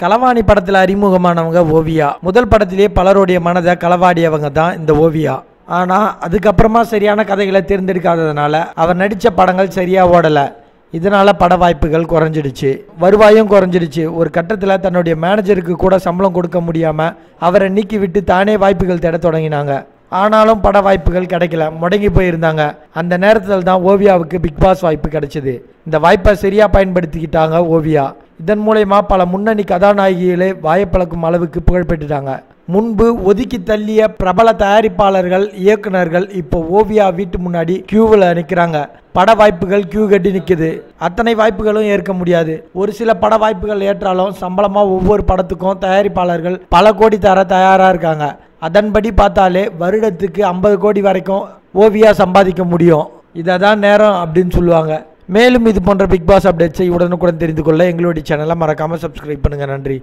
களவாணி படத்தில் அறிமுகமானவங்க ஓவியா. முதல் படத்திலேயே பலருடைய மனதை களவாடியவங்க தான் இந்த ஓவியா. ஆனால் அதுக்கப்புறமா சரியான கதைகளை தேர்ந்தெடுக்காததுனால அவர் நடித்த படங்கள் சரியாக ஓடலை. இதனால் பட வாய்ப்புகள் குறைஞ்சிடுச்சு. வருவாயும் குறைஞ்சிடுச்சு. ஒரு கட்டத்தில் தன்னுடைய மேனேஜருக்கு கூட சம்பளம் கொடுக்க முடியாமல் அவரை நீக்கி விட்டு தானே வாய்ப்புகள் தேட தொடங்கினாங்க. ஆனாலும் பட வாய்ப்புகள் கிடைக்கல. முடங்கி போயிருந்தாங்க. அந்த நேரத்தில் தான் ஓவியாவுக்கு பிக் பாஸ் வாய்ப்பு கிடைச்சிது. இந்த வாய்ப்பை சரியாக பயன்படுத்திக்கிட்டாங்க ஓவியா. இதன் மூலயமா பல முன்னணி கதாநாயகிகளே வாயப்பழக்கும் அளவுக்கு புகழ் பெற்றுட்டாங்க. முன்பு ஒதுக்கி தள்ளிய பிரபல தயாரிப்பாளர்கள் இயக்குனர்கள் இப்போ ஓவியா வீட்டு முன்னாடி கியூவில் நிற்கிறாங்க பட வாய்ப்புகள் கியூ கட்டி நிற்குது அத்தனை வாய்ப்புகளும் ஏற்க முடியாது. ஒரு சில பட வாய்ப்புகள் ஏற்றாலும் சம்பளமாக ஒவ்வொரு படத்துக்கும் தயாரிப்பாளர்கள் பல கோடி தர தயாராக இருக்காங்க. அதன்படி பார்த்தாலே வருடத்துக்கு ஐம்பது கோடி வரைக்கும் ஓவியா சம்பாதிக்க முடியும். இதை தான் நேரம் அப்படின்னு சொல்லுவாங்க. மேலும் இது போன்ற பிக் பாஸ் அப்டேட்ஸை உடனுக்குடன் தெரிந்து கொள்ள எங்களுடைய சேனலை மறக்காமல் சப்ஸ்கிரைப் பண்ணுங்கள் நன்றி.